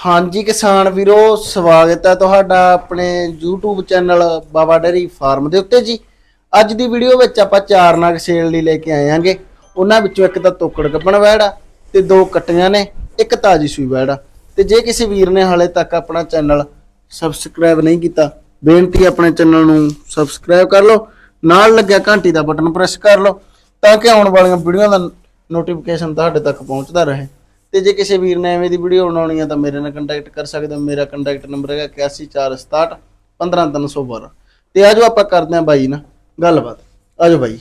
ਹਾਂਜੀ ਕਿਸਾਨ ਵੀਰੋ, ਸਵਾਗਤ ਹੈ ਤੁਹਾਡਾ ਆਪਣੇ YouTube channel Baba dairy farm ਦੇ ਉੱਤੇ ਜੀ। ਅੱਜ ਦੀ ਵੀਡੀਓ ਵਿੱਚ ਆਪਾਂ ਚਾਰ ਨਗ ਸੇਲ ਲਈ ਲੈ ਕੇ ਆਏ ਆਂਗੇ ਉਹਨਾਂ ਵਿੱਚੋਂ ਇੱਕ ਤਾਂ ਤੋਕੜ ਕੱਪਣ ਵੈੜਾ ਤੇ ਦੋ ਕੱਟੀਆਂ ਨੇ, ਇੱਕ ਤਾਜੀ ਸੂਈ ਵੈੜਾ ਤੇ ਜੇ ਕਿਸੇ ਵੀਰ ਨੇ ਹਾਲੇ ਤੱਕ ਆਪਣਾ ਚੈਨਲ ਸਬਸਕ੍ਰਾਈਬ ਨਹੀਂ ਕੀਤਾ, ਬੇਨਤੀ ਆਪਣੇ ਚੈਨਲ ਨੂੰ ਸਬਸਕ੍ਰਾਈਬ ਕਰ ਲਓ, ਨਾਲ ਲੱਗਿਆ ਘੰਟੀ ਦਾ ਬਟਨ ਪ੍ਰੈਸ ਕਰ ਲਓ, ਤਾਂ ਕਿ ਆਉਣ ਵਾਲੀਆਂ ਵੀਡੀਓ ਦਾ ਨੋਟੀਫਿਕੇਸ਼ਨ ਤੁਹਾਡੇ ਤੱਕ ਪਹੁੰਚਦਾ ਰਹੇ। ਤੇ ਜੇ ਕਿਸੇ ਵੀਰ ਨੇ ਐਵੇਂ ਦੀ ਵੀਡੀਓ ਬਣਾਉਣੀ ਹੈ ਤਾਂ ਮੇਰੇ ਨਾਲ ਕੰਟੈਕਟ ਕਰ ਸਕਦੇ ਹੋ। ਮੇਰਾ ਕੰਟੈਕਟ ਨੰਬਰ ਹੈਗਾ 8146 15312 ਤੇ ਆਜੋ ਆਪਾਂ ਕਰਦੇ ਹਾਂ ਬਾਈ ਨਾਲ ਗੱਲਬਾਤ। ਆਜੋ ਬਾਈ।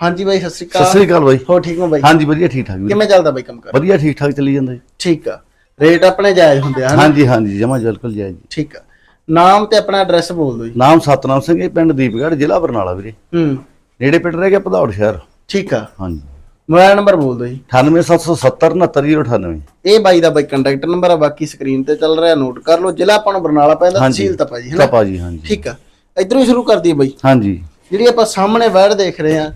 ਹਾਂਜੀ ਬਾਈ ਸਤਿ ਸ਼੍ਰੀ ਸਤਿ ਅਕਾਲ ਸ੍ਰੀ ਅਕਾਲ ਬਾਈ। ਹੋ ਠੀਕ ਹੋ ਬਾਈ? ਹਾਂਜੀ ਵਧੀਆ ਠੀਕ ਠਾਕ ਕਿਵੇਂ ਚੱਲਦਾ ਬਾਈ ਕੰਮ ਕਰ? ਵਧੀਆ ਠੀਕ ਠਾਕ ਚੱਲੀ ਜਾਂਦਾ ਜੀ। ਠੀਕ ਆ। ਰੇਟ ਆਪਣੇ ਜਾਇਜ਼ ਹੁੰਦੇ ਆ ਹਨਾ? ਹਾਂਜੀ ਹਾਂਜੀ ਜਮਾ ਬਿਲਕੁਲ ਜਾਇਜ਼ ਜੀ। ਠੀਕ ਆ। ਨਾਮ ਤੇ ਆਪਣਾ ਐਡਰੈਸ ਬੋਲ ਦਿਓ ਜੀ। ਨਾਮ ਸਤਨਾਮ ਸਿੰਘ ਇਹ ਪਿੰਡ ਦੀਪਗੜ੍ਹ ਜ਼ਿਲ੍ਹਾ ਬਰਨਾਲਾ ਵੀਰੇ। ਹੂੰ। ਨੇੜੇ ਪਿੰਡ ਰਹਿ ਗਿਆ ਭਦੌੜ ਸ਼ਹਿਰ। ਠੀਕ ਆ। ਹਾਂਜੀ। ਮੋਬਾਈਲ ਨੰਬਰ ਬੋਲ ਦਿਓ ਜੀ। 98770 69098 ਇਹ ਬਾਈ ਦਾ ਬਾਈ ਕੰਟੈਕਟ ਨੰਬਰ ਆ ਬਾਕੀ ਸਕਰੀਨ ਤੇ ਚੱਲ ਰਿਹਾ ਨੋਟ ਕਰ ਲਓ। ਜ਼ਿਲ੍ਹਾ ਆਪਾਂ ਨੂੰ ਬਰਨਾਲਾ ਪੈਂਦਾ। ਤਹਿਸੀਲ ਤਪਾ ਜੀ ਹੈਨਾ ਕਪਾ ਜੀ ਹਾਂਜੀ। ਠੀਕ ਆ। ਇਧਰੋਂ ਹੀ ਸ਼ੁਰੂ ਕਰ ਦਈਏ ਬਾਈ। ਹਾਂਜੀ। ਜਿਹੜੀ ਆਪਾਂ ਸਾਹਮਣੇ ਵੈੜ ਦੇਖ ਰਹੇ ਆ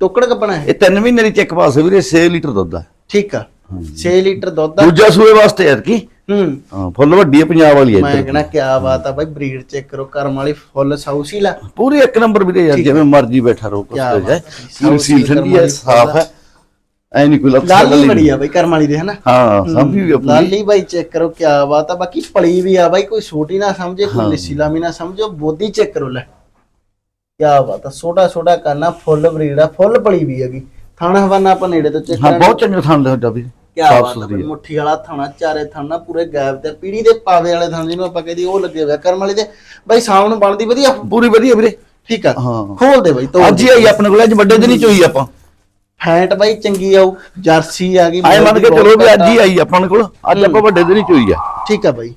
ਟੋਕੜ ਕੱਪਣਾ ਹੈ। ਇਹ 3 ਮਹੀਨੇ ਦੀ ਚੈੱਕ ਪਾਸ ਹੈ ਵੀਰੇ 6 ਲੀਟਰ ਦੁੱਧ ਆ। ਠੀਕ ਆ। 6 ਲੀਟਰ ਦੁੱਧ ਆ। ਦੂਜਾ ਸੂਏ ਵਾਸਤੇ ਯਾਰ ਕੀ ਹੂੰ। ਹਾਂ ਫੁੱਲ ਵੱਡੀ ਹੈ ਪੰਜਾਬ ਵਾਲੀ ਹੈ ਮੈਂ ਇੱਧਰ। ਕਹਣਾ ਕਿਆ ਬਾਤ ਆ ਬਾਈ ਬਰੀਡ ਚੈੱਕ ਕਰੋ ਕਰਮ ਵਾਲੀ ਫੁੱਲ ਸਾਊਸੀ ਲਾ। ਪੂਰੀ ਇੱਕ ਨੰਬਰ ਵੀਰੇ ਯਾਰ ਜਿਵੇਂ ਮਰਜ਼ੀ ਬੈਠਾ ਰਹੋ ਕੁਛ ਕਿਆ ਜਾਏ। ਬਾਤ ਹੈ। ਸੀਲ ਸਾਊਥ ਠੰਡੀ ਹੈ ਸਾਫ਼ ਹੈ ਐ ਨਹੀਂ ਕੋਈ ਲੱਤ ਲਾਲੀ ਬੜੀ ਆ ਬਾਈ ਕਰਮ ਵਾਲੀ ਦੇ ਹਨਾ? ਹਾਂ ਸਮਝੀ ਵੀ ਪੂਰੀ ਲਾਲੀ ਬਾਈ ਚੈੱਕ ਕਰੋ ਕਿਆ ਬਾਤ ਆ। ਬਾਕੀ ਪਲੀ ਵੀ ਆ ਬਾਈ ਕੋਈ ਛੋਟੀ ਨਾ ਸਮਝੇ ਕੋਈ ਲਿੱਸੀ ਲਾਮੀ ਨਾ ਸਮਝੋ ਬੋਦੀ ਚੈੱਕ ਕਰੋ ਲੈ। ਕਿਆ ਬਾਤ ਆ ਛੋਟਾ ਛੋਟਾ ਕਰਨਾ ਫੁੱਲ ਬਰੀਡ ਆ ਫੁੱਲ ਪਲੀ ਵੀ ਹੈਗੀ। ਥਾਣਾ ਹਵਾਨਾ ਆਪਾਂ ਨੇੜੇ ਤੋਂ ਚੈੱਕ ਹਾਂ ਬਹੁਤ ਚੰਗਾ ਥਾਂ ਦਾ ਵੀ ਕਿਆ ਸਾਫ਼ ਬਾਤ ਬਈ, ਮੁੱਠੀ ਵਾਲਾ ਥਾਣਾ ਚਾਰੇ ਥਾਣਾ ਪੂਰੇ ਗੈਪ ਤੇ ਪੀੜੀ ਦੇ ਪਾਵੇ ਵਾਲੇ ਥਾਣ ਜਿਹਨੂੰ ਆਪਾਂ ਕਹਿੰਦੇ ਉਹ ਲੱਗੇ ਹੋਇਆ ਕਰਮ ਵਾਲੀ ਦੇ ਬਾਈ ਸ਼ਾਮ ਨੂੰ ਬਣਦੀ ਵਧੀਆ ਪੂਰੀ ਵਧੀਆ ਵੀਰੇ ਠੀਕ ਆ। ਹਾਂ। ਖੋਲ ਦੇ ਬਾਈ ਤੋ ਅੱਜ ਹੀ ਆਈ ਆਪਣੇ ਕੋਲ ਅੱਜ ਵੱਡੇ ਦਿਨ ਹੀ ਚੋਈ ਆਪਾਂ। ਫੈਂਟ ਬਾਈ ਚੰਗੀ ਆਉ ਜਰਸੀ ਆ ਗਈ ਆਏ ਮੰਨ ਕੇ ਚਲੋ ਵੀ ਅੱਜ ਹੀ ਆਈ ਆਪਣੇ ਕੋਲ ਅੱਜ ਆਪਾਂ ਵੱਡੇ ਦਿਨ ਹੀ ਚੋਈ ਆ। ਆ। ਠੀਕ ਆ ਬਾਈ।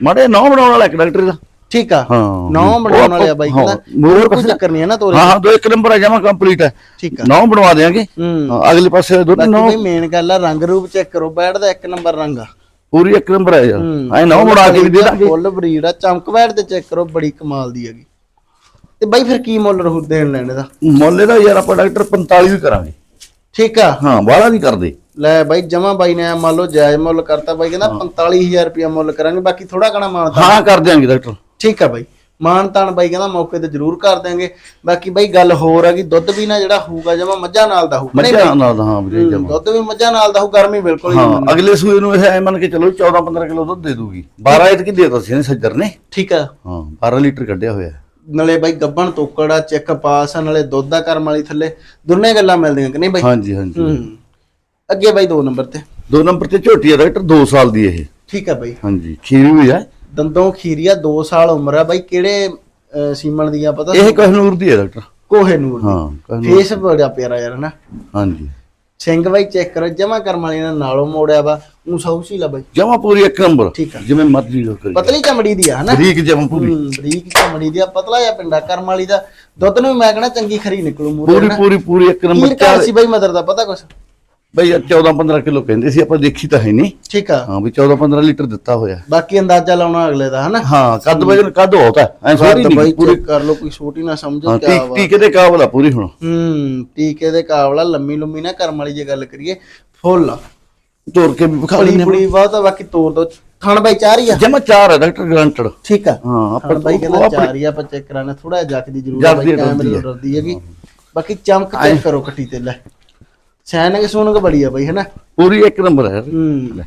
ਮਾੜੇ ਨੌ ਬਣਾਉਣ ਵਾਲਾ ਇੱਕ ਡਾਕਟਰ ਦਾ। ਠੀਕ ਆ। ਹਾਂ। ਨੌ ਬਣਾਉਣ ਆਪਾਂ- ਵਾਲੇ ਆ ਬਾਈ ਹਾਂ। ਕਹਿੰਦਾ ਹੋਰ ਕੋਈ ਚੱਕਰ ਨਹੀਂ ਹੈ ਨਾ। ਤੋਰੇ। ਹਾਂ ਹਾਂ ਦੋ ਇੱਕ ਨੰਬਰ ਆ ਜਾਵਾ ਕੰਪਲੀਟ ਹੈ ਠੀਕ ਆ। ਨੌ ਬਣਵਾ ਦੇਾਂਗੇ ਹੂੰ। ਅਗਲੇ ਪਾਸੇ ਦੋ ਬਾਕੀ ਨੌ। ਬਈ ਮੇਨ ਗੱਲ ਆ ਰੰਗ ਰੂਪ ਚੈੱਕ ਕਰੋ ਦਾ ਇੱਕ ਨੰਬਰ ਰੰਗ ਆ। ਪੂਰੀ ਇੱਕ ਨੰਬਰ ਆ ਯਾਰ। ਐ ਨੌ ਬਣਾ ਕੇ ਵੀ ਦੇ ਦਾਂਗੇ। ਫੁੱਲ ਬਰੀਡ ਆ ਚਮਕ ਬੈਠ ਤੇ ਚੈੱਕ ਕਰੋ ਬੜੀ ਕਮਾਲ ਦੀ ਹੈਗੀ। ਤੇ ਬਾਈ ਫਿਰ ਕੀ ਮੁੱਲ ਰਹੂ ਦੇਣ ਲੈਣੇ ਦਾ? ਮੁੱਲ ਦਾ ਯਾਰ ਆਪਾਂ ਡਾਕਟਰ 45 ਵੀ ਕਰਾਂਗੇ। ਠੀਕ ਆ। ਹਾਂ ਬਾਹਲਾ ਨਹੀਂ ਕਰਦੇ। ਲੈ ਬਾਈ ਜਮਾ ਬਾਈ ਨੇ ਮੰਨ ਲਓ ਜਾਇਜ਼ ਮੁੱਲ ਕਰਤਾ। ਬਾਈ ਕਹਿੰਦਾ 45000 ਰੁਪਇਆ ਮੁੱਲ ਕਰਾਂਗੇ ਬਾਕੀ ਥੋੜਾ ਕਣਾ ਮਾਨਤਾ ਹਾਂ ਕਰ ਦਿਆਂਗੇ ਡਾਕਟਰ ਠੀਕ ਆ ਬਾਈ। ਮਾਨ ਤਾਨ ਬਾਈ ਕਹਿੰਦਾ ਮੌਕੇ ਤੇ ਜ਼ਰੂਰ ਕਰ ਦਿਆਂਗੇ। ਬਾਕੀ ਬਾਈ ਗੱਲ ਹੋਰ ਆ ਕਿ ਦੁੱਧ ਵੀ ਨਾ ਜਿਹੜਾ ਹੋਊਗਾ ਜਮਾ ਮੱਝਾਂ ਨਾਲ ਦਾ ਹੋਊ ਨਹੀਂ ਮੱਝਾਂ ਨਾਲ ਹਾਂ ਵੀਰੇ ਜਮਾ। ਦੁੱਧ ਵੀ ਮੱਝਾਂ ਨਾਲ ਦਾ ਹੋਊ ਗਰਮੀ ਬਿਲਕੁਲ ਨਹੀਂ ਹਾਂ ਅਗਲੇ ਸੂਏ ਨੂੰ ਇਹ ਐ ਮੰਨ ਕੇ ਚਲੋ 14 15 ਕਿਲੋ ਦੁੱਧ ਦੇ ਦੂਗੀ। 12 ਇਤਕੀ ਦੇ ਦਿੱਤਾ ਸੀ ਇਹਨੇ ਸੱਜਰ ਨੇ। ਠੀਕ ਆ। ਹਾਂ 12 ਲੀਟਰ ਕੱਢਿਆ ਹੋਇਆ। ਹੈ। ਨਾਲੇ ਬਾਈ ਗੱਬਣ ਤੋਕੜਾ ਚੈੱਕ ਪਾਸ ਆ, ਨਾਲੇ ਦੁੱਧ ਦਾ ਕਰਮ ਵਾਲੀ ਥੱਲੇ। ਦੋਨੇ ਗੱਲਾਂ ਮਿਲਦੀਆਂ ਕਿ ਨਹੀਂ ਬਾਈ? ਹਾਂਜੀ ਹਾਂਜੀ। ਅੱਗੇ ਬਾਈ 2 ਨੰਬਰ ਤੇ। ਦੋ ਨੰਬਰ ਤੇ ਝੋਟੀ ਆ ਡਾਕਟਰ 2 ਸਾਲ ਦੀ ਇਹ। ਠੀਕ ਆ ਬਾਈ। ਹਾਂਜੀ ਖੀਰੀ ਵੀ ਹੈ ਦੰਦੋਂ ਖੀਰੀਆ 2 ਸਾਲ ਉਮਰ ਆ ਬਾਈ ਕਿਹੜੇ ਅਹ, ਸੀਮਨ ਦੀ ਆ ਪਤਾ ਇਹ ਕੋਹਨੂਰ ਦੀ ਹੈ ਡਾਕਟਰ। ਕੋਹੇ ਨੂਰ ਹਾਂ ਫੇਸ ਬੜਾ ਪਿਆਰਾ ਯਾਰ ਹਨਾ? ਹਾਂਜੀ। ਸਿੰਘ ਬਾਈ ਚੈੱਕ ਕਰੋ ਜਮਾ ਕਰਮ ਵਾਲੀ ਨੇ ਨਾਲੋਂ ਮੋੜਿਆ ਵਾ ਉਹ ਸੌਸੀ ਲਾ ਬਾਈ। ਜਮਾ ਪੂਰੀ ਇੱਕ ਨੰਬਰ ਠੀਕ ਆ। ਜਿਵੇਂ ਮਰਜ਼ੀ ਲੋ ਕਰੀ ਪਤਲੀ ਚਮੜੀ ਦੀ ਆ ਹਨਾ? ਬਰੀਕ ਜਮਾ ਪੂਰੀ। ਹੂੰ, ਬਰੀਕ ਚਮੜੀ ਦੀ ਆ ਪਤਲਾ ਜਿਹਾ ਪਿੰਡਾ ਕਰਮ ਵਾਲੀ ਦਾ। ਦੁੱਧ ਨੂੰ ਵੀ ਮੈਂ ਕਹਣਾ ਚੰਗੀ ਖਰੀ ਨਿਕਲੂ ਮੂਰੇ ਪੂਰੀ ਪੂਰੀ ਪੂਰੀ ਇੱਕ ਨੰਬਰ ਕੀ ਸੀ ਬਾਈ ਮਦਰ ਦਾ ਪਤਾ ਕੁਛ? ਬਈ 14 15 ਕਿਲੋ ਕਹਿੰਦੇ ਸੀ ਆਪਾਂ ਦੇਖੀ ਤਾਂ ਹੈ ਨਹੀਂ ਠੀਕ ਆ। ਹਾਂ ਵੀ 14 15 ਲੀਟਰ ਦਿੱਤਾ ਹੋਇਆ। ਬਾਕੀ ਅੰਦਾਜ਼ਾ ਲਾਉਣਾ ਅਗਲੇ ਦਾ ਹਨਾ? ਹਾਂ ਕੱਦ ਵਜਨ ਕੱਦ ਹੋਤਾ ਐ ਸਾਰੀ ਨਹੀਂ ਪੂਰੀ। ਕਰ ਲਓ ਕੋਈ ਛੋਟੀ ਨਾ ਸਮਝੋ ਹਾਂ ਕਿਆ ਟੀ- ਵਾ ਟੀਕੇ ਦੇ ਕਾਬਲ ਆ ਪੂਰੀ ਹੁਣ। ਹੂੰ ਟੀਕੇ ਦੇ ਕਾਬਲਾ ਲੰਮੀ ਲੰਮੀ ਨਾ ਕਰਮ ਵਾਲੀ ਜੇ ਗੱਲ ਕਰੀਏ ਫੁੱਲ। ਤੋੜ ਕੇ ਵੀ ਵਿਖਾ ਲੈਂਦੇ ਪੁਲੀ ਬਹੁਤ ਆ ਬਾਕੀ ਤੋੜ ਦੋ। ਥਣ ਬਾਈ ਚਾਰ ਹੀ ਆ। ਜਮਾ ਚਾਰ ਹੈ ਡਾਕਟਰ ਗਰੰਟਡ। ਠੀਕ ਆ। ਹਾਂ ਆਪਾਂ ਬਾਈ ਕਹਿੰਦਾ ਚਾਰ ਹੀ ਆ ਆਪਾਂ ਚੈੱਕ ਕਰਾਣਾ ਥੋੜਾ ਜੱਕ ਦੀ ਜ਼ਰੂਰਤ ਆ ਬਾਈ ਕੈਮਰੇ ਡਰਦੀ ਹੈਗੀ। ਬਾਕੀ ਚਮਕ ਚੈੱਕ ਕਰੋ ਕੱਟੀ ਤੇ ਲੈ। ਸੈਨਿਕ ਸੋਨਕ ਬੜੀ ਆ ਬਾਈ ਹੈਨਾ? ਪੂਰੀ ਇੱਕ ਨੰਬਰ ਹੈ। ਹੂੰ।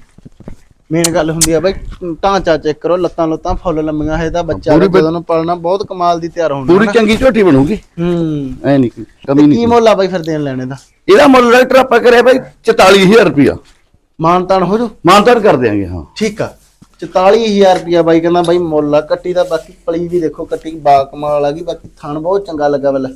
ਮੇਨ ਗੱਲ ਹੁੰਦੀ ਆ ਬਾਈ ਢਾਂਚਾ ਚੈੱਕ ਕਰੋ ਲੱਤਾਂ ਲੁੱਤਾਂ ਫੁੱਲ ਲੰਮੀਆਂ ਹੈ ਇਹਦਾ ਬੱਚਾ ਪੂਰੀ ਜਦੋਂ ਨੂੰ ਪਾਲਣਾ ਬਹੁਤ ਕਮਾਲ ਦੀ ਤਿਆਰ ਹੋਣਾ ਪੂਰੀ ਚੰਗੀ ਝੋਟੀ ਬਣੂਗੀ। ਹੂੰ। ਐ ਨਹੀਂ ਕਮੀ ਕੀ ਨਹੀਂ ਮੁੱਲ ਆ ਬਾਈ ਫਿਰ ਦੇਣ ਲੈਣੇ ਦਾ? ਇਹਦਾ ਮੁੱਲ ਡਾਕਟਰ ਆਪਾਂ ਕਰਿਆ ਬਾਈ 44000 ਰੁਪਿਆ ਮਾਨਤਾਨ ਹੋ ਜੂ? ਮਾਨਤਾਨ ਕਰ ਦਿਆਂਗੇ ਹਾਂ। ਠੀਕ ਆ। 44000 ਰੁਪਿਆ ਬਾਈ ਕਹਿੰਦਾ ਬਾਈ ਮੁੱਲ ਆ ਕੱਟੀ ਦਾ ਬਾਕੀ ਪਲੀ ਵੀ ਦੇਖੋ ਕੱਟੀ ਬਾ ਕਮਾਲ ਆ ਗਈ ਬਾਕੀ ਥਣ ਬਹੁਤ ਚੰਗਾ ਲੱਗਾ ਵੱਲ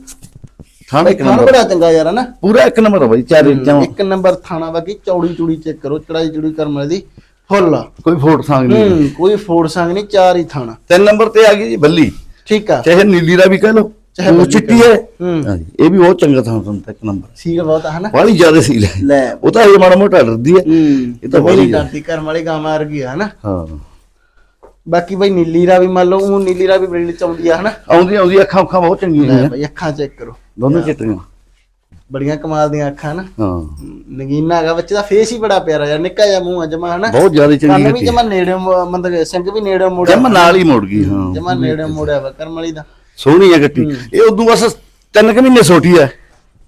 ਥਾਣਾ ਇੱਕ ਥਣ ਨੰਬਰ। ਬੜਾ ਚੰਗਾ ਯਾਰ ਹਨਾ ਪੂਰਾ ਇੱਕ ਨੰਬਰ ਆ ਬਾਈ ਚਾਰੇ ਜਮਾਂ ਇੱਕ ਨੰਬਰ ਥਾਣਾ ਬਾਕੀ ਚੌੜੀ ਚੂੜੀ ਚੈੱਕ ਕਰੋ ਚੜਾਈ ਚੂੜੀ ਕਰਮ ਵਾਲੀ ਦੀ ਫੁੱਲ ਆ। ਕੋਈ ਫੋਟ ਸੰਗ ਨਹੀਂ ਹੂੰ ਕੋਈ ਫੋੜ ਸੰਗ ਨਹੀਂ ਚਾਰ ਹੀ ਥਾਣਾ। ਤਿੰਨ ਨੰਬਰ ਤੇ ਆ ਗਈ ਜੀ ਬੱਲੀ। ਠੀਕ ਆ। ਚਾਹੇ ਨੀਲੀ ਦਾ ਵੀ ਕਹ ਲਓ ਚਾਹੇ ਉਹ ਬੱਲੀ ਚਿੱਟੀ ਹੈ। ਹਾਂਜੀ ਇਹ ਵੀ ਬਹੁਤ ਚੰਗਾ ਥਾਂ ਤੁਹਾਨੂੰ ਇੱਕ ਨੰਬਰ। ਸੀਲ ਬਹੁਤ ਆ ਹਨਾ ਬਾਹਲੀ ਜ਼ਿਆਦਾ ਸੀਲ ਹੈ। ਲੈ। ਉਹ ਤਾਂ ਇਹ ਮਾੜਾ ਮੋਟਾ ਡਰਦੀ ਹੈ। ਇਹ ਤਾਂ ਬੜੀ। ਡਰਦੀ ਕਰਮ ਵਾਲੀ ਗਾਂ ਮਾਰ ਗਈ ਆ ਹਨਾ ਹਾਂ। ਬਾਕੀ ਬਾਈ ਨੀਲੀ ਰਾ ਵੀ ਮੰਨ ਲਓ ਉਹ ਨੀਲੀ ਰਾ ਵੀ ਬੜੀ ਚ ਆਉਂਦੀ ਆ ਹਨਾ ਆਉਂਦੀ ਆਉਂਦੀ ਅੱਖਾਂ ਅੱਖਾਂ ਬਹੁਤ ਚੰਗੀਆਂ ਨੇ ਬਾਈ ਅੱਖਾਂ ਚੈੱਕ ਕਰੋ। ਦੋਨੋਂ ਚਿੱਟੀਆਂ ਬੜੀਆਂ ਕਮਾਲ ਦੀਆਂ ਅੱਖਾਂ ਨਾ। ਹਾਂ। ਨਗੀਨਾ ਹੈਗਾ ਬੱਚੇ ਦਾ ਫੇਸ ਹੀ ਬੜਾ ਪਿਆਰਾ ਯਾਰ ਨਿੱਕਾ ਜਿਹਾ ਮੂੰਹ ਆ ਜਮਾ ਹਨਾ? ਬਹੁਤ ਜ਼ਿਆਦਾ ਚੰਗੀ ਕੰਨ ਵੀ ਜਮਾ ਨੇੜੇ ਮਤਲਬ ਸਿੰਘ ਵੀ ਨੇੜੇ ਮੋੜਿਆ ਜਮ ਨਾਲ ਹੀ ਮੁੜ ਗਈ ਹਾਂ। ਜਮਾ ਨੇੜੇ ਮੋੜਿਆ ਵਾ ਕਰਮ ਵਾਲੀ ਦਾ। ਸੋਹਣੀ ਹੈ ਕੱਟੀ ਇਹ ਉਦੋਂ ਬਸ ਤਿੰਨ ਕੁ ਮਹੀਨੇ ਛੋਟੀ ਹੈ।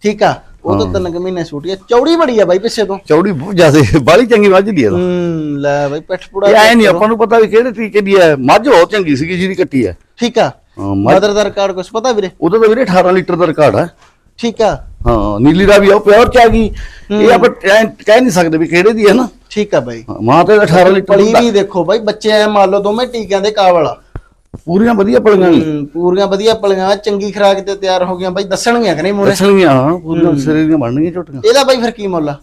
ਠੀਕ ਆ ਉਹ ਤਾਂ ਤਿੰਨ ਕੁ ਮਹੀਨੇ ਛੋਟੀ ਆ ਚੌੜੀ ਬੜੀ ਆ ਬਾਈ ਪਿੱਛੇ ਤੋਂ। ਚੌੜੀ ਬਹੁਤ ਜ਼ਿਆਦਾ ਬਾਲੀ ਚੰਗੀ ਮੱਝ ਦੀ ਹੈ ਹੂੰ ਲੈ ਬਾਈ ਪਿੱਠ ਪੁੜਾ ਇਹ ਐ ਨਹੀਂ ਆਪਾਂ ਨੂੰ ਪਤਾ ਵੀ ਕਿਹੜੇ ਤਰੀਕੇ ਦੀ ਹੈ। ਮੱਝ ਬਹੁਤ ਚੰਗੀ ਸੀਗੀ ਜਿਹਦੀ ਕੱਟੀ ਹੈ। ਠੀਕ ਆ। ਮਦਰ ਦਾ ਰਿਕਾਰਡ ਕੁਛ ਪਤਾ ਵੀਰੇ? ਉਹਦਾ ਤਾਂ ਵੀਰੇ 18 ਲੀਟਰ ਦਾ ਰਿਕਾਰਡ ਹੈ ਠੀਕ ਆ। ਹਾਂ ਨੀਲੀ ਦਾ ਵੀ ਆ ਪਿਓਰ ਚ ਆ ਗਈ। ਇਹ ਆਪਾਂ ਐਂ ਕਹਿ ਨਹੀਂ ਸਕਦੇ ਵੀ ਕਿਹੜੇ ਦੀ ਹੈ ਨਾ। ਠੀਕ ਆ ਬਾਈ। ਹਾਂ, ਮਾਂ ਤੇ 18 ਲੀਟਰ ਪਲੀ ਆ। ਵੀ ਦੇਖੋ ਬਾਈ ਬੱਚੇ ਐ ਮੰਨ ਲਓ ਦੋਵੇਂ ਟੀਕਿਆਂ ਦੇ ਕਾਬਲ ਆ। ਪੂਰੀਆਂ ਵਧੀਆ ਪਲੀਆਂ ਨੇ। ਪੂਰੀਆਂ ਵਧੀਆ ਪਲੀਆਂ ਚੰਗੀ ਖਰਾਕ ਤੇ ਤਿਆਰ ਹੋ ਗਈਆਂ ਬਾਈ ਦੱਸਣਗੀਆਂ ਕਿ ਨਹੀਂ ਮੋਰੇ ਦੱਸਣਗੀਆਂ ਹਾਂ ਪੂਰੀਆਂ ਸਰੀਰ ਦੀਆਂ ਬਣਨਗੀਆਂ ਝੋਟੀਆਂ। ਇਹਦਾ ਬਾਈ ਫਿਰ ਕੀ ਮੁੱਲ ਆ?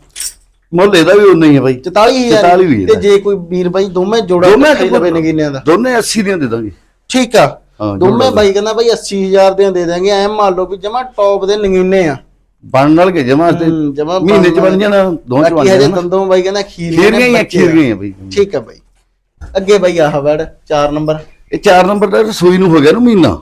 ਮੁੱਲ ਇਹਦਾ ਵੀ ਉਨਾ ਹੀ ਹੈ ਬਾਈ। 44000 44,000 ਤੇ ਜੇ ਕੋਈ ਵੀਰ ਬਾਈ ਦੋਵੇਂ ਜੋੜਾ ਦੋਵੇਂ ਲਵੇ ਨਗੀਨਿਆਂ ਦਾ। ਦੋਨੇ 80 ਦੀਆਂ ਦੇ ਦਾਂਗੇ। ਠੀਕ ਆ। ਦੋਵੇਂ ਬਾਈ ਕਹਿੰਦਾ ਬਾਈ 80000 ਦੇ ਦੇ ਦਾਂਗੇ ਐ ਮੰਨ ਲਓ ਵੀ ਜਮਾ ਟੌਪ ਦੇ ਨਗੀਨੇ ਆ। ਬਣਨ ਨਾਲ ਕੇ ਜਮਾ ਤੇ ਹੂੰ, ਜਮਾਂ ਮਹੀਨੇ ਚ ਬਣ ਜਾਣਾ ਦੋ ਚ ਬਣ ਜਾਣਾ ਦੰਦੋਂ ਬਾਈ ਕਹਿੰਦਾ ਖੀਰੀਆਂ ਖੀਰੀਆਂ ਹੀ। ਖੀਰੀਆਂ ਹੀ ਆ। ਬਾਈ। ਠੀਕ ਆ ਬਾਈ। ਅੱਗੇ ਬਾਈ ਆਹ ਵੜ 4 ਨੰਬਰ। ਇਹ 4 ਨੰਬਰ ਦਾ ਸੂਈ ਨੂੰ ਹੋ ਗਿਆ ਨੂੰ ਮਹੀਨਾ।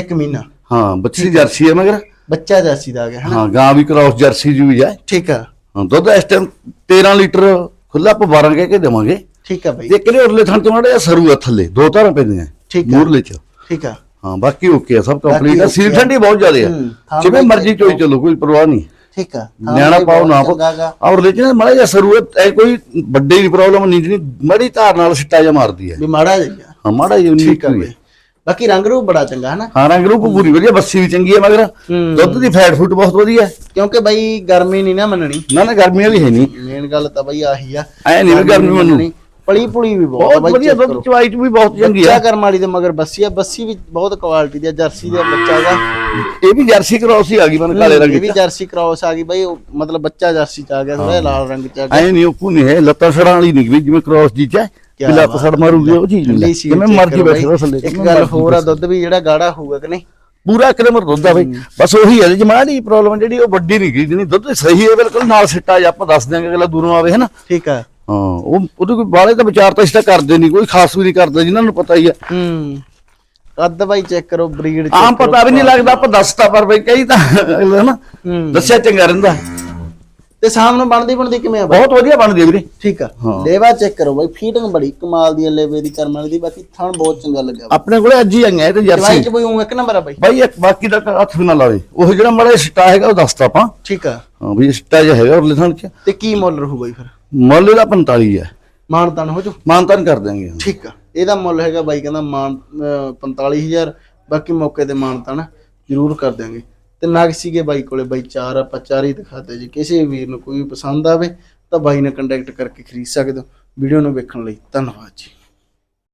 1 ਮਹੀਨਾ। ਹਾਂ ਬੱਚੀ ਜਰਸੀ ਹੈ ਮਗਰ। ਬੱਚਾ ਜਾਸੀ ਦਾ ਆ ਗਿਆ ਹਾਂ ਗਾਂ ਵੀ ਕ੍ਰਾਸ ਜਰਸੀ ਜੀ ਵੀ ਹੈ ਠੀਕ ਆ। ਹਾਂ ਦੁੱਧ ਇਸ ਟਾਈਮ 13 ਲੀਟਰ ਖੁੱਲਾ ਆਪਾਂ 12 ਕਹਿ ਕੇ ਦੇਵਾਂਗੇ। ਠੀਕ ਆ ਬਾਈ। ਤੇ ਕਿਹੜੇ ਉਰਲੇ ਥਣ ਚ ਮਾੜਾ ਸਰੂ ਆ ਥੱਲੇ ਦੋ ਧਾਰਾਂ ਪੈਂਦੀਆਂ। ਠੀਕ ਆ। ਮੂਰਲੇ ਚ। ਠੀਕ ਆ। ਹਾਂ ਬਾਕੀ ਓਕੇ ਆ ਸਭ ਕੰਪਲੀਟ ਆ। ਸੀਲ ਆ। ਠੰਡੀ ਬਹੁਤ ਜ਼ਿਆਦਾ ਹੂੰ, ਹੈ ਹਾਂ ਜਿਵੇਂ ਮਰਜ਼ੀ ਚੋਈ ਚਲੋ ਕੋਈ ਪਰਵਾਹ ਨਹੀਂ। ਠੀਕ ਆ ਨਿਆਣਾ ਪਾਓ ਨਾ ਪਾਓ। ਔਰ ਲੇਕਿਨ ਮਾੜਾ ਜਿਹਾ ਸਰੂ ਐ ਕੋਈ ਵੱਡੇ ਦੀ ਪ੍ਰੋਬਲਮ ਨਹੀਂ ਜਿਹੜੀ ਮੜੀ ਧਾਰ ਨਾਲ ਸਿੱਟਾ ਜਿਹਾ ਮਾਰਦੀ ਹੈ। ਵੀ ਮਾੜਾ ਜਿਹਾ ਹਾਂ ਮਾੜਾ ਆ ਹੋਈ ਬਾਈ। ਬਾਕੀ ਰੰਗ ਰੂਪ ਬੜਾ ਚੰਗਾ ਹਨਾ? ਹਾਂ ਰੰਗ ਰੂਪ ਪੂਰੀ ਵਧੀਆ ਬੱਸੀ ਵੀ ਚੰਗੀ ਹੈ ਮਗਰ ਹੂੰ। ਦੁੱਧ ਦੀ ਫੈਟ ਫੂਟ ਬਹੁਤ ਵਧੀਆ। ਹੈ। ਕਿਉਂਕਿ ਬਾਈ ਗਰਮੀ ਨਹੀਂ ਨਾ ਮੰਨਣੀ। ਨਾ ਨਾ ਗਰਮੀ ਵਾਲੀ ਹੈ ਨਹੀਂ। ਮੇਨ ਗੱਲ ਤਾਂ ਬਾਈ ਆਹੀ ਆ। ਐ ਨਹੀਂ ਗਰਮੀ ਮੰਨੂ। ਮੰਨਣੀ। ਪਲੀ ਪੁਲੀ ਵੀ ਬਹੁਤ ਆ ਵਧੀਆ ਦੁੱਧ ਕਰੋ। ਚਵਾਈ ਚ ਵੀ ਬਹੁਤ ਚੰਗੀ ਹੈ ਕਰਮ ਵਾਲੀ ਦੇ ਮਗਰ ਬੱਸੀ ਆ ਬੱਸੀ ਵੀ ਬਹੁਤ ਕੁਆਲਿਟੀ ਦੀ ਆ ਜਰਸੀ ਦਾ ਬੱਚਾ ਹੈਗਾ ਇਹ ਵੀ ਜਰਸੀ ਕ੍ਰਾਸ ਹੀ ਆ ਗਈ ਮਨ ਕਾਲੇ ਰੰਗ ਇਹ ਵੀ ਦੀ ਜਰਸੀ ਕ੍ਰਾਸ ਆ ਗਈ ਬਾਈ ਉਹ ਮਤਲਬ ਬੱਚਾ ਜਰਸੀ ਚ ਆ ਗਿਆ ਥੋੜਾ ਲਾਲ ਰੰਗ ਚ ਆ ਗਿਆ। ਐ ਨਹੀਂ ਉਹ ਨਹੀਂ ਹੈ ਲੱਤਾਂ ਸੜਾਂ ਵਾਲੀ ਨਹੀਂ ਵੀ ਜਿਵੇਂ ਕ੍ਰਾਸ ਜੀ ਚ ਕਿ ਲੱਤ ਸੜ ਮਾਰੂਗੀ ਉਹ ਚੀਜ਼ ਨਹੀਂ ਜਿਵੇਂ ਮਰਜ਼ੀ ਬੈਠੇ ਬਾਈ। ਥੱਲੇ ਇੱਕ ਗੱਲ ਹੋਰ ਆ ਦੁੱਧ ਵੀ ਜਿਹੜਾ ਗਾੜਾ ਹੋਊਗਾ ਕਿ ਨਹੀਂ? ਪੂਰਾ ਨੰਬਰ ਦੁੱਧ ਆ ਬਈ। ਬਸ ਉਹੀ ਹੈ ਜੀ ਮਾੜੀ ਪ੍ਰੋਬਲਮ ਜਿਹੜੀ ਉਹ ਵੱਡੀ ਨਹੀਂ ਗਈ ਜਿਹੜੀ ਦੁੱਧ ਸਹੀ ਹੈ ਬਿਲਕੁਲ ਨਾਲ ਸਿੱਟਾ ਜਾਂ ਆਪਾਂ ਦੱਸ ਦਿਆਂਗੇ ਅਗਲਾ ਦੂਰੋਂ ਆਵੇ ਹੈ ਨਾ ਠੀਕ ਆ। ਹਾਂ ਉਹ ਉਹਦੇ ਕੋਈ ਬਾਲੇ ਤਾਂ ਵਿਚਾਰ ਤਾਂ ਇਸ ਤਾਂ ਕਰਦੇ ਨਹੀਂ ਕੋਈ ਖਾਸ ਵੀ ਨਹੀਂ ਕਰਦਾ ਜਿਨ੍ਹਾਂ ਨੂੰ ਪਤਾ ਹੀ ਹੈ ਹੂੰ। ਕੱਦ ਬਾਈ ਚੈੱਕ ਕਰੋ ਬਰੀਡ ਆਮ ਪਤਾ ਵੀ ਨਹੀਂ ਲੱਗਦਾ ਆਪਾਂ ਦੱਸਤਾ ਪਰ ਬਈ ਕਈ ਤਾਂ ਅਗਲਾ ਨਾ ਹੂੰ। ਦੱਸਿਆ ਚੰਗਾ ਰਹਿੰਦਾ। ਤੇ ਸ਼ਾਮ ਨੂੰ ਬਣਦੀ ਬਣਦੀ ਕਿਵੇਂ ਆ ਬਾਈ? ਬਹੁਤ ਵਧੀਆ ਬਣਦੀ ਹੈ ਵੀਰੇ। ਠੀਕ ਆ। ਹਾਂ। ਲੇਵਾ ਚੈੱਕ ਕਰੋ ਬਾਈ ਫੀਟਿੰਗ ਬੜੀ ਕਮਾਲ ਦੀ ਆ ਲੇਵੇ ਦੀ ਕਰਮ ਦੀ ਬਾਕੀ ਥਣ ਬਹੁਤ ਚੰਗਾ ਲੱਗਿਆ ਬਾਈ। ਆਪਣੇ ਕੋਲੇ ਅੱਜ ਹੀ ਆਈਆਂ ਇਹ ਤੇ ਜਰਸੀ। ਚ ਕੋਈ ਊਂ ਇੱਕ ਨੰਬਰ ਆ ਬਾਈ? ਬਾਈ ਇੱਕ ਬਾਕੀ ਦਾ ਹੱਥ ਵੀ ਨਾ ਲਾਵੇ। ਉਹ ਜਿਹੜਾ ਮਾੜਾ ਸਿੱਟਾ ਹੈਗਾ ਉਹ ਦੱਸਤਾ ਆਪਾਂ। ਠੀਕ ਆ। ਹਾਂ ਵੀ ਸਿੱਟਾ ਜਿਹਾ ਹੈਗਾ ਉਰਲੇ ਥਣ ਚ। ਤੇ ਕੀ ਮੁੱਲ ਰਹੂ ਬਾਈ ਫਿਰ? ਮੁੱਲ ਇਹਦਾ 45 ਹੈ। ਮਾਨ ਤਾਨ ਹੋ ਜੂ ਮਾਨਤਾਨ ਕਰ ਦਿਆਂਗੇ ਠੀਕ ਆ। ਇਹਦਾ ਮੁੱਲ ਹੈਗਾ ਬਾਈ ਕਹਿੰਦਾ ਮਾਨ ਅਹ 45000 ਬਾਕੀ ਮੌਕੇ ਤੇ ਮਾਨ ਤਾਨ ਜ਼ਰੂਰ ਕਰ ਦਿਆਂਗੇ। ਤੇ ਨਗ ਸੀਗੇ ਬਾਈ ਕੋਲੇ ਬਾਈ ਚਾਰ ਆਪਾਂ ਚਾਰ ਹੀ ਦਿਖਾਤੇ ਜੀ ਕਿਸੇ ਵੀਰ ਨੂੰ ਕੋਈ ਵੀ ਪਸੰਦ ਆਵੇ ਤਾਂ ਬਾਈ ਨਾਲ ਕੰਟੈਕਟ ਕਰਕੇ ਖਰੀਦ ਸਕਦੇ ਹੋ। ਵੀਡੀਓ ਨੂੰ ਵੇਖਣ ਲਈ ਧੰਨਵਾਦ ਜੀ।